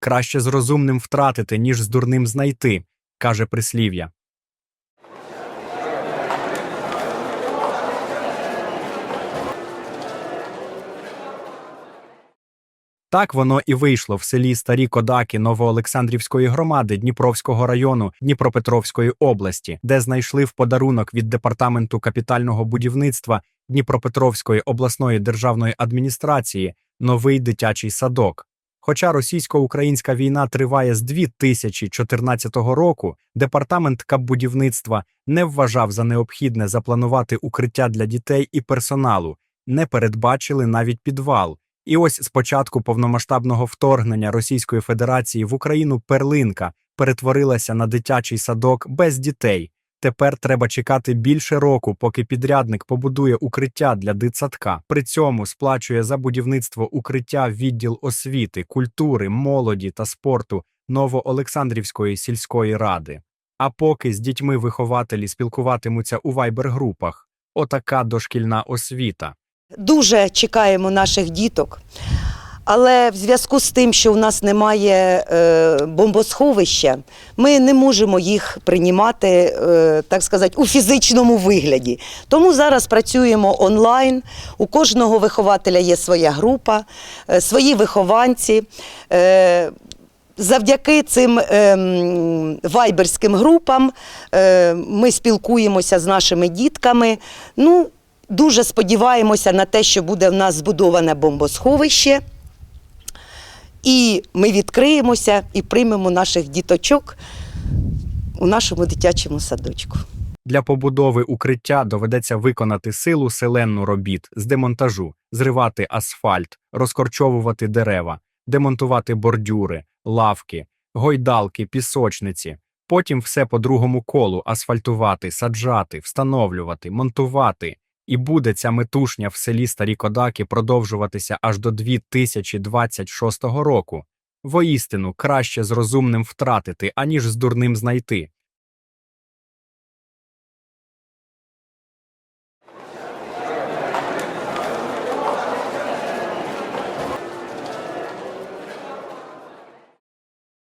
Краще з розумним втратити, ніж з дурним знайти, каже прислів'я. Так воно і вийшло в селі Старі Кодаки Новоолександрівської громади Дніпровського району Дніпропетровської області, де знайшли в подарунок від департаменту капітального будівництва Дніпропетровської обласної державної адміністрації новий дитячий садок. Хоча російсько-українська війна триває з 2014 року, департамент капбудівництва не вважав за необхідне запланувати укриття для дітей і персоналу, не передбачили навіть підвал. І ось з початку повномасштабного вторгнення Російської Федерації в Україну перлинка перетворилася на дитячий садок без дітей. Тепер треба чекати більше року, поки підрядник побудує укриття для дитсадка. При цьому сплачує за будівництво укриття відділ освіти, культури, молоді та спорту Новоолександрівської сільської ради. А поки з дітьми вихователі спілкуватимуться у вайбер-групах. Отака дошкільна освіта. Дуже чекаємо наших діток. Але в зв'язку з тим, що в нас немає е, бомбосховища, ми не можемо їх приймати, е, так сказати, у фізичному вигляді. Тому зараз працюємо онлайн. У кожного вихователя є своя група, е, свої вихованці. Е, Завдяки цим ем, вайберським групам е, ми спілкуємося з нашими дітками. Ну, дуже сподіваємося на те, що буде в нас збудоване бомбосховище. І ми відкриємося і приймемо наших діточок у нашому дитячому садочку. Для побудови укриття доведеться виконати силу селенну робіт з демонтажу, зривати асфальт, розкорчовувати дерева, демонтувати бордюри, лавки, гойдалки, пісочниці. Потім все по другому колу асфальтувати, саджати, встановлювати, монтувати. І буде ця метушня в селі Старі Кодаки продовжуватися аж до 2026 року. Воістину краще з розумним втратити, аніж з дурним знайти.